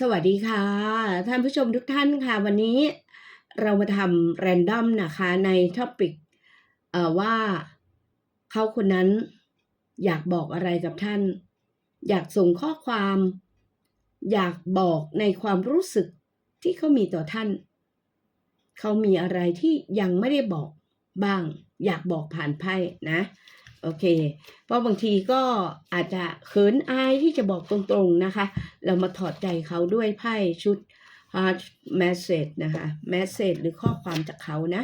สวัสดีค่ะ ท่านผู้ชมทุกท่านค่ะ วันนี้เรามาทำแรนดอมนะคะในท็อปิกเอ่อว่าเขาคนนั้นอยากบอกอะไรกับท่าน อยากส่งข้อความ อยากบอกในความรู้สึกที่เขามีต่อท่าน เขามีอะไรที่ยังไม่ได้บอกบ้าง อยากบอกผ่านไพ่นะ โอเค เพราะบางทีก็อาจจะเขินอายที่จะบอกตรงๆนะคะ เรามาถอดใจเขาด้วยไพ่ชุด Heart Message นะคะ Message หรือข้อความจากเขานะ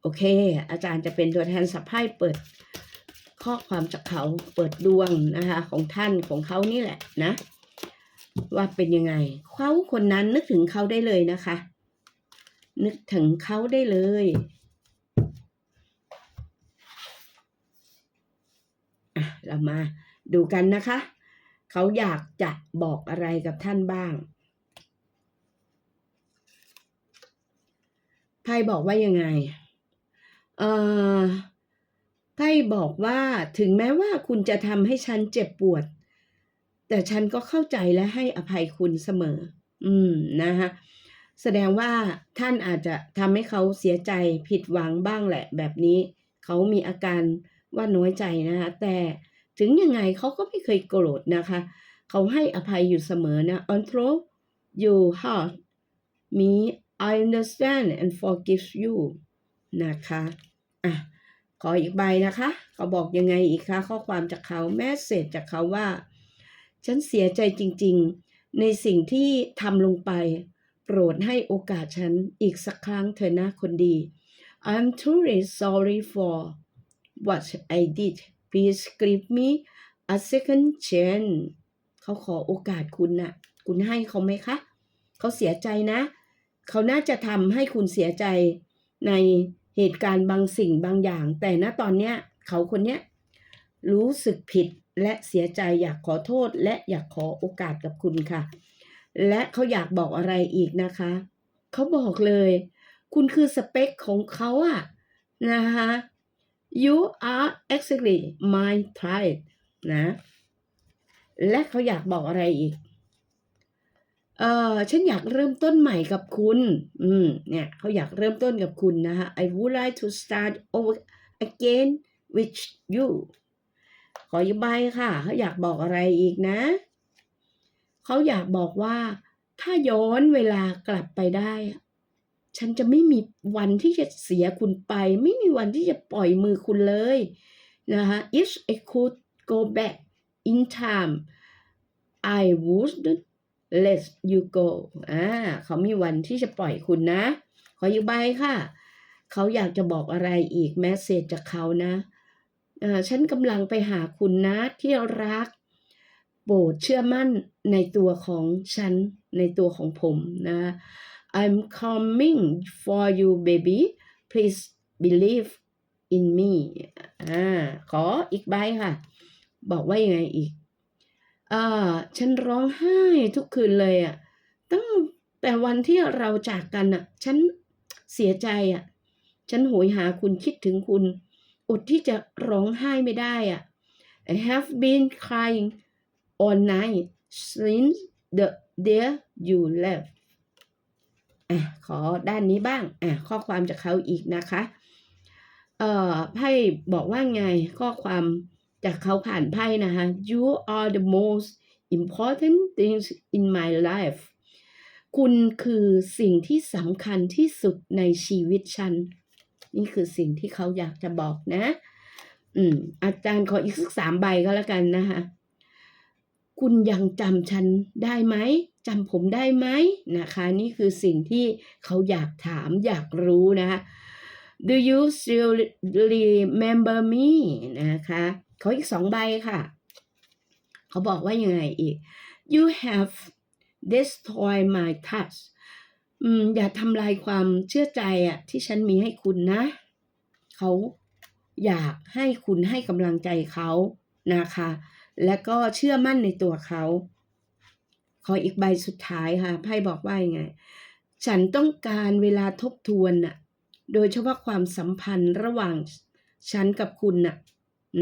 โอเค อาจารย์จะเป็นตัวแทนสับไพ่เปิดข้อความจากเขาเปิดดวงนะคะของท่านของเขานี่แหละนะ ว่าเป็นยังไงเขาคนนั้นนึกถึงเขาได้เลยนะคะ นึกถึงเขาได้เลย อะ เรามาดูกันนะคะ เขาอยากจะบอกอะไรกับท่านบ้างไพ่บอกว่ายังไง เอ่อ ไพ่บอกว่าถึงแม้ว่าคุณจะทำให้ฉันเจ็บปวด แต่ฉันก็เข้าใจและให้อภัยคุณเสมอ อืม นะคะแสดงว่าท่านอาจจะทำให้เขาเสียใจผิดหวังบ้างแหละ แบบนี้ เขามีอาการว่าน้อยใจนะคะแต่ ถึงยังไงเขาก็ไม่เคยโกรธนะคะ เขาให้อภัยอยู่เสมอนะ although you hurt me I understand and forgive you นะคะอะขออีกใบนะคะ เขาบอกยังไงอีกคะข้อความจากเขาแมสเซจจากเขาว่า ฉันเสียใจจริงๆ ในสิ่งที่ทำลงไป โปรดให้โอกาสฉันอีกสักครั้งเถอะนะคนดี I'm truly sorry for what I did please give me a second chance เขาขอโอกาสคุณน่ะ คุณให้เขาไหมคะ เขาเสียใจนะ เขาน่าจะทำให้คุณเสียใจในเหตุการณ์บางสิ่งบางอย่าง แต่ณตอนเนี้ย เขาคนเนี้ยรู้สึกผิดและเสียใจอยากขอโทษและอยากขอโอกาสกับคุณค่ะ และเขาอยากบอกอะไรอีกนะคะ เขาบอกเลย คุณคือสเปคของเขาอะนะคะ you are exactly my type นะ และเขาอยากบอกอะไรอีก เออฉันอยากเริ่มต้นใหม่กับคุณ อืม เนี่ยเขาอยากเริ่มต้นกับคุณนะคะ I would like to start over again with you ขออีกใบค่ะ เขาอยากบอกอะไรอีกนะ เขาอยากบอกว่า ถ้าย้อนเวลากลับไปได้ ฉันจะไม่มีวันที่จะเสียคุณไป ไม่มีวันที่จะปล่อยมือคุณเลยนะคะ if I could go back in time I would let you go อ่าเขามีวันที่จะปล่อยคุณนะ ขออยู่ใบค่ะ เขาอยากจะบอกอะไรอีกแมสเซจจากเขานะอ่าฉันกำลังไปหาคุณนะที่รัก โปรดเชื่อมั่นในตัวของฉัน ในตัวของผมนะ I'm coming for you baby please believe in me อ่าขออีกใบค่ะ บอกว่ายังไงอีกอ่าฉันร้องไห้ทุกคืนเลยอะ่ะตั้งแต่วันที่เราจากกันอะ่ะ ฉันเสียใจอะ่ะ ฉันโหยหาคุณคิดถึงคุณอดที่จะร้องไห้ไม่ได้อะ I have been crying all night since the day you left อะขอด้านนี้บ้างอะข้อความจากเขาอีกนะคะเอ่อไพ่บอกว่าไงข้อความจากเขาผ่านไพ่นะคะ you are the most important things in my life คุณคือสิ่งที่สำคัญที่สุดในชีวิตฉัน นี่คือสิ่งที่เขาอยากจะบอกนะ อืม อาจารย์ขออีกสักสามใบก็แล้วกันนะคะ คุณยังจำฉันได้ไหม จำผมได้ไหมนะคะ นี่คือสิ่งที่เขาอยากถามอยากรู้นะคะ Do you still remember me นะคะเขออีกสองใบค่ะ เขาบอกว่ายังไงอีก You have destroyed my trust อืมอย่าทำลายความเชื่อใจอะที่ฉันมีให้คุณนะ เขาอยากให้คุณให้กำลังใจเขานะคะ และก็เชื่อมั่นในตัวเขา ขออีกใบสุดท้ายค่ะไพ่บอกว่ายังไง ฉันต้องการเวลาทบทวนน่ะ โดยเฉพาะความสัมพันธ์ระหว่างฉันกับคุณน่ะ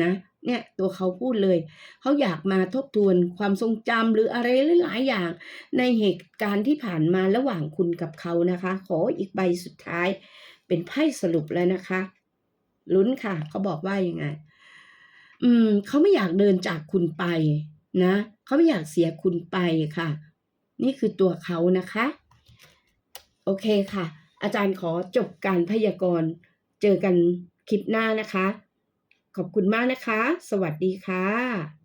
นะเนี่ยตัวเขาพูดเลยเขาอยากมาทบทวนความทรงจำหรืออะไรหลายๆอย่าง ในเหตุการณ์ที่ผ่านมาระหว่างคุณกับเขานะคะ ขออีกใบสุดท้าย เป็นไพ่สรุปแล้วนะคะลุ้นค่ะเขาบอกว่ายังไง อืมเขาไม่อยากเดินจากคุณไป นะเขาไม่อยากเสียคุณไปค่ะ นี่คือตัวเขานะคะ โอเคค่ะ อาจารย์ขอจบการพยากรณ์เจอกันคลิปหน้านะคะ ขอบคุณมากนะคะ สวัสดีค่ะ